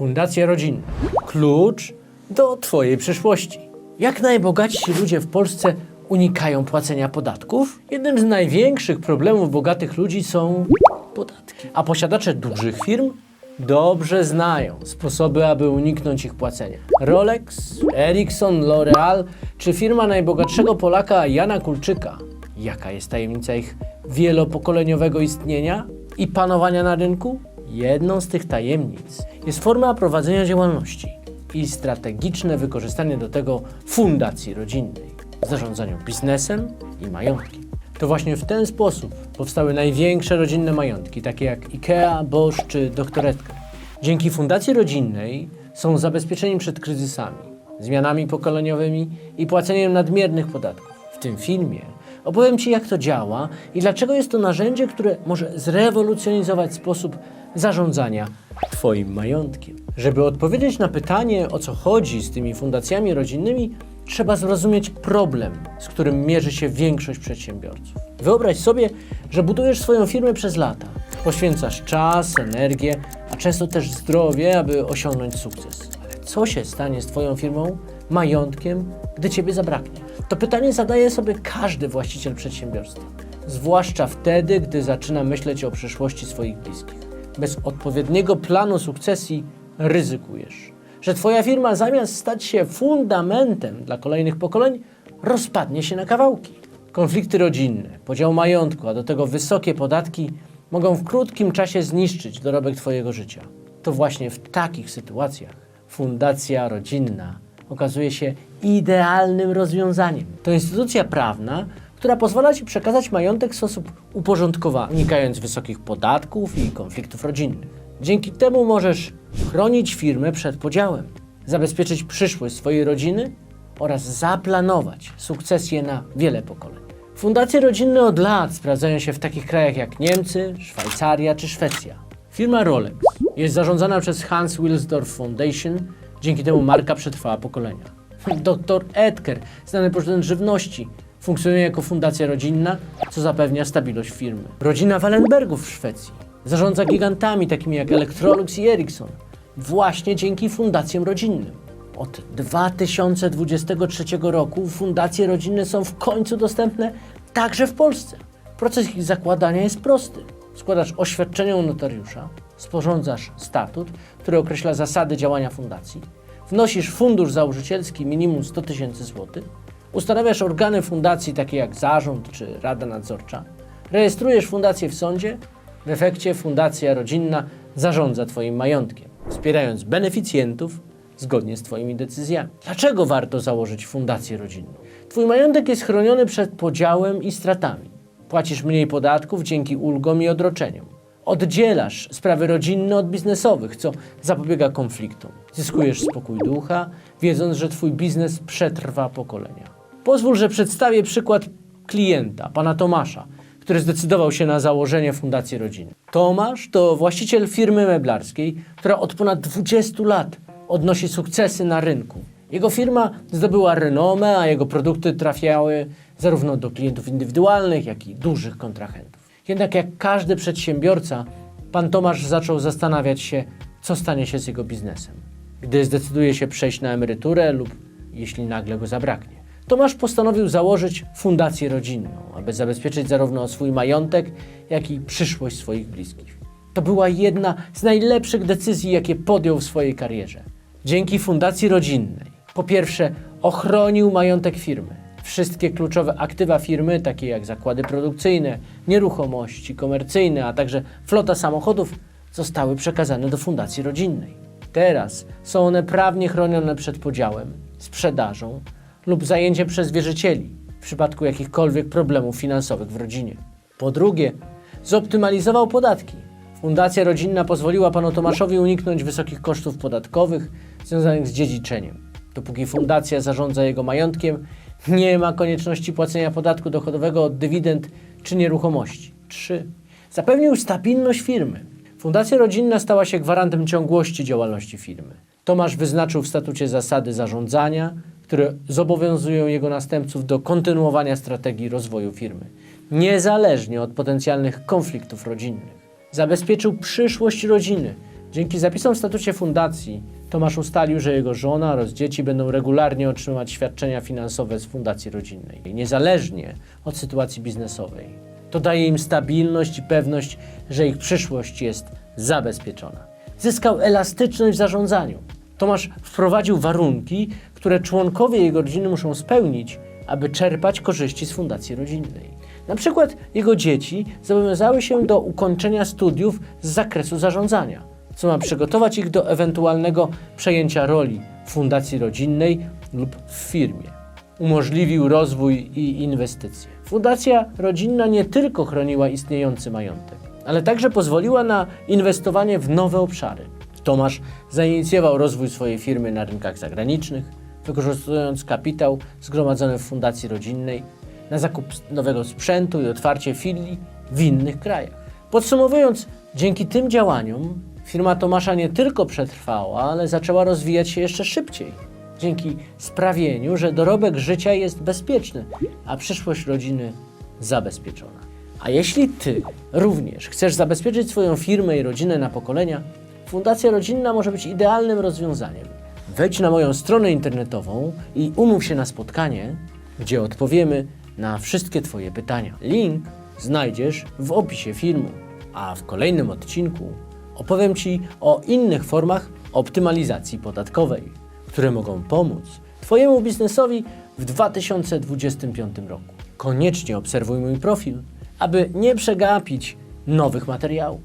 Fundacja rodzinna. Klucz do Twojej przyszłości. Jak najbogatsi ludzie w Polsce unikają płacenia podatków? Jednym z największych problemów bogatych ludzi są podatki. A posiadacze dużych firm dobrze znają sposoby, aby uniknąć ich płacenia. Rolex, Ericsson, L'Oreal czy firma najbogatszego Polaka Jana Kulczyka. Jaka jest tajemnica ich wielopokoleniowego istnienia i panowania na rynku? Jedną z tych tajemnic jest forma prowadzenia działalności i strategiczne wykorzystanie do tego fundacji rodzinnej w zarządzaniu biznesem i majątkiem. To właśnie w ten sposób powstały największe rodzinne majątki, takie jak IKEA, Bosch czy. Edgar. Dzięki fundacji rodzinnej są zabezpieczeni przed kryzysami, zmianami pokoleniowymi i płaceniem nadmiernych podatków. W tym filmie opowiem Ci, jak to działa i dlaczego jest to narzędzie, które może zrewolucjonizować sposób zarządzania Twoim majątkiem. Żeby odpowiedzieć na pytanie, o co chodzi z tymi fundacjami rodzinnymi, trzeba zrozumieć problem, z którym mierzy się większość przedsiębiorców. Wyobraź sobie, że budujesz swoją firmę przez lata. Poświęcasz czas, energię, a często też zdrowie, aby osiągnąć sukces. Ale co się stanie z Twoją firmą, majątkiem, gdy Ciebie zabraknie? To pytanie zadaje sobie każdy właściciel przedsiębiorstwa. Zwłaszcza wtedy, gdy zaczyna myśleć o przyszłości swoich bliskich. Bez odpowiedniego planu sukcesji ryzykujesz, że Twoja firma zamiast stać się fundamentem dla kolejnych pokoleń, rozpadnie się na kawałki. Konflikty rodzinne, podział majątku, a do tego wysokie podatki mogą w krótkim czasie zniszczyć dorobek Twojego życia. To właśnie w takich sytuacjach fundacja rodzinna okazuje się idealnym rozwiązaniem. To instytucja prawna, która pozwala Ci przekazać majątek w sposób uporządkowany, unikając wysokich podatków i konfliktów rodzinnych. Dzięki temu możesz chronić firmę przed podziałem, zabezpieczyć przyszłość swojej rodziny oraz zaplanować sukcesję na wiele pokoleń. Fundacje rodzinne od lat sprawdzają się w takich krajach jak Niemcy, Szwajcaria czy Szwecja. Firma Rolex jest zarządzana przez Hans Wilsdorf Foundation, dzięki temu marka przetrwała pokolenia. Dr Edgar, znany producent żywności, funkcjonuje jako fundacja rodzinna, co zapewnia stabilność firmy. Rodzina Wallenbergów w Szwecji zarządza gigantami takimi jak Electrolux i Ericsson, właśnie dzięki fundacjom rodzinnym. Od 2023 roku fundacje rodzinne są w końcu dostępne także w Polsce. Proces ich zakładania jest prosty. Składasz oświadczenie u notariusza, sporządzasz statut, który określa zasady działania fundacji, wnosisz fundusz założycielski minimum 100 tysięcy złotych, ustanawiasz organy fundacji takie jak zarząd czy rada nadzorcza, rejestrujesz fundację w sądzie, w efekcie fundacja rodzinna zarządza Twoim majątkiem, wspierając beneficjentów zgodnie z Twoimi decyzjami. Dlaczego warto założyć fundację rodzinną? Twój majątek jest chroniony przed podziałem i stratami. Płacisz mniej podatków dzięki ulgom i odroczeniom. Oddzielasz sprawy rodzinne od biznesowych, co zapobiega konfliktom. Zyskujesz spokój ducha, wiedząc, że Twój biznes przetrwa pokolenia. Pozwól, że przedstawię przykład klienta, pana Tomasza, który zdecydował się na założenie fundacji rodziny. Tomasz to właściciel firmy meblarskiej, która od ponad 20 lat odnosi sukcesy na rynku. Jego firma zdobyła renomę, a jego produkty trafiały zarówno do klientów indywidualnych, jak i dużych kontrahentów. Jednak jak każdy przedsiębiorca, pan Tomasz zaczął zastanawiać się, co stanie się z jego biznesem, gdy zdecyduje się przejść na emeryturę lub jeśli nagle go zabraknie. Tomasz postanowił założyć fundację rodzinną, aby zabezpieczyć zarówno swój majątek, jak i przyszłość swoich bliskich. To była jedna z najlepszych decyzji, jakie podjął w swojej karierze. Dzięki fundacji rodzinnej, po pierwsze, ochronił majątek firmy. Wszystkie kluczowe aktywa firmy, takie jak zakłady produkcyjne, nieruchomości komercyjne, a także flota samochodów, zostały przekazane do fundacji rodzinnej. Teraz są one prawnie chronione przed podziałem, sprzedażą lub zajęciem przez wierzycieli w przypadku jakichkolwiek problemów finansowych w rodzinie. Po drugie, zoptymalizował podatki. Fundacja rodzinna pozwoliła panu Tomaszowi uniknąć wysokich kosztów podatkowych związanych z dziedziczeniem. Dopóki fundacja zarządza jego majątkiem, nie ma konieczności płacenia podatku dochodowego od dywidend czy nieruchomości. 3. Zapewnił stabilność firmy. Fundacja rodzinna stała się gwarantem ciągłości działalności firmy. Tomasz wyznaczył w statucie zasady zarządzania, które zobowiązują jego następców do kontynuowania strategii rozwoju firmy, niezależnie od potencjalnych konfliktów rodzinnych. Zabezpieczył przyszłość rodziny, Dzięki zapisom w statucie fundacji Tomasz ustalił, że jego żona oraz dzieci będą regularnie otrzymywać świadczenia finansowe z fundacji rodzinnej, niezależnie od sytuacji biznesowej. To daje im stabilność i pewność, że ich przyszłość jest zabezpieczona. Zyskał elastyczność w zarządzaniu. Tomasz wprowadził warunki, które członkowie jego rodziny muszą spełnić, aby czerpać korzyści z fundacji rodzinnej. Na przykład jego dzieci zobowiązały się do ukończenia studiów z zakresu zarządzania, co ma przygotować ich do ewentualnego przejęcia roli w fundacji rodzinnej lub w firmie. Umożliwił rozwój i inwestycje. Fundacja rodzinna nie tylko chroniła istniejący majątek, ale także pozwoliła na inwestowanie w nowe obszary. Tomasz zainicjował rozwój swojej firmy na rynkach zagranicznych, wykorzystując kapitał zgromadzony w fundacji rodzinnej na zakup nowego sprzętu i otwarcie filii w innych krajach. Podsumowując, dzięki tym działaniom firma Tomasza nie tylko przetrwała, ale zaczęła rozwijać się jeszcze szybciej. Dzięki sprawieniu, że dorobek życia jest bezpieczny, a przyszłość rodziny zabezpieczona. A jeśli ty również chcesz zabezpieczyć swoją firmę i rodzinę na pokolenia, Fundacja Rodzinna może być idealnym rozwiązaniem. Wejdź na moją stronę internetową i umów się na spotkanie, gdzie odpowiemy na wszystkie Twoje pytania. Link znajdziesz w opisie filmu, a w kolejnym odcinku opowiem Ci o innych formach optymalizacji podatkowej, które mogą pomóc Twojemu biznesowi w 2025 roku. Koniecznie obserwuj mój profil, aby nie przegapić nowych materiałów.